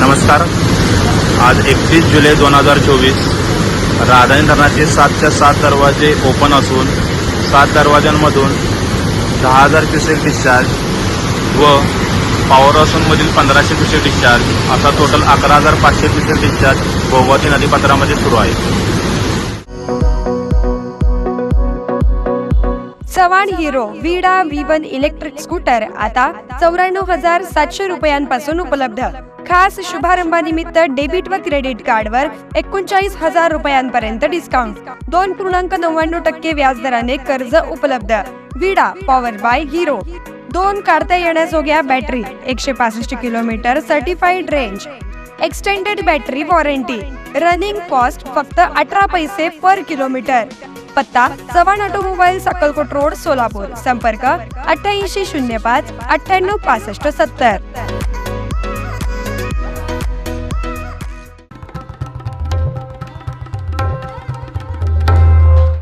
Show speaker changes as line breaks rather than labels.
नमस्कार. आज एकतीस जुलै दोन हजार चोवीस. राधानी धरणाचे सातच्या सात दरवाजे ओपन असून सात दरवाजांमधून दहा हजार क्युसेक डिस्चार्ज व पॉवर हाऊसमधील पंधराशे क्युसेक डिस्चार्ज असा टोटल अकरा हजार पाचशे क्युसेक डिस्चार्ज भोगावती नदीपात्रामध्ये सुरू आहे.
Chavan Hero Vida V one electric scooter आता चौऱ्याण्णव हजार सातशे रुपयांपासून उपलब्ध. खास शुभारंभानिमित्त डेबिट व क्रेडिट कार्डवर एकोणचाळीस हजार रुपयांपर्यंत डिस्काउंट दोन पूर्णांक नव्याण्णव टक्के व्याजदराने कर्ज उपलब्ध. विडा पॉवर बाय हिरो दोन काढता येण्याजोग्या बॅटरी एकशे पासष्ट kilometre certified range extended battery warranty running cost फक्त अठरा पैसे पर किलोमीटर पत्ता चव्हाण ऑटोमोबाईल अक्कलकोट रोड सोलापूर. संपर्क अठ्ठ्याऐंशी शून्य पाच अठ्ठ्याण्णव पासष्ट सत्तर.